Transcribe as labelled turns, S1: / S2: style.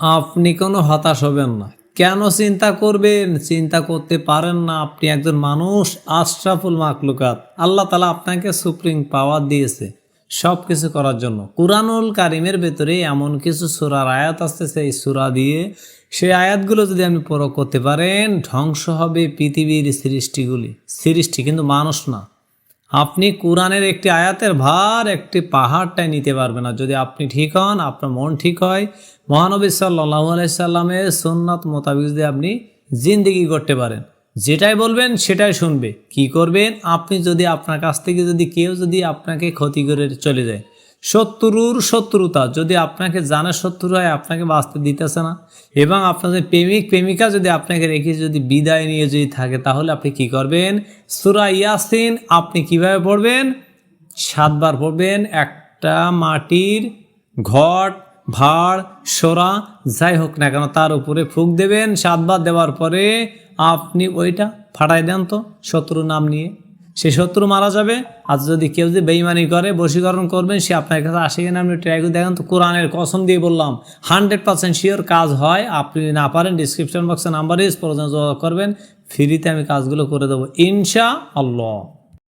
S1: আপনি কোনো হতাশ হবেন না। কেন চিন্তা করবেন? চিন্তা করতে পারেন না। আপনি একজন মানুষ, আশরাফুল মাকলুকাত আল্লাহ তালা আপনাকে সুপ্রিম পাওয়ার দিয়েছে সব কিছু করার জন্য। কুরআনুল কারিমের ভেতরে এমন কিছু সুরার আয়াত আসছে সেই সুরা দিয়ে সেই আয়াতগুলো যদি আপনি প্রয়োগ করতে পারেন, ধ্বংস হবে পৃথিবীর সৃষ্টিগুলি। সৃষ্টি কিন্তু মানুষ না। আপনি কোরআনের একটি আয়াতের ভার একটি পাহাড়টাই নিতে পারবে না যদি আপনি ঠিক হন, আপনার মন ঠিক হয়, মহানবী সাল্লাহ আলাইসাল্লামের সুন্নাত মোতাবিক যদি আপনি জিন্দিগি করতে পারেন, যেটাই বলবেন সেটাই শুনবে। কি করবেন? আপনি যদি আপনার কাছ থেকে যদি কেউ যদি আপনাকে ক্ষতি করে চলে যায় শত্রুর শত্রুতা। যদি আপনাকে জানা শত্রু হয়, আপনাকে বাঁচতে দিতেছে না। এবং আপনার যে প্রেমিক, প্রেমিকা যদি আপনাকে রেখে, যদি বিদায় নিয়ে যদি থাকে, তাহলে আপনি কি করবেন? সুরা ইয়াসিন, আপনি কীভাবে পড়বেন? সাতবার পড়বেন। একটা মাটির ঘট ভাড় সোরা, যাই হোক না কেন, তার উপরে ফুক দেবেন। সাতবার দেওয়ার পরে আপনি ওইটা ফাটাই দেন তো শত্রু নাম নিয়ে। সে শত্রু মারা যাবে। আর যদি কেউ যদি বেইমানি করে, বশীকরণ করবেন, সে আপনার কাছে আসে কিনা আপনি ট্রাই করে দেখেন। তো কোরআনের কসম দিয়ে বললাম, হান্ড্রেড পার্সেন্ট শিওর কাজ হয়। আপনি না পারেন ডিসক্রিপশন বক্সে নাম্বার প্রয়োজন যোগাযোগ করবেন। ফ্রিতে আমি কাজগুলো করে দেবো ইনশা আল্লাহ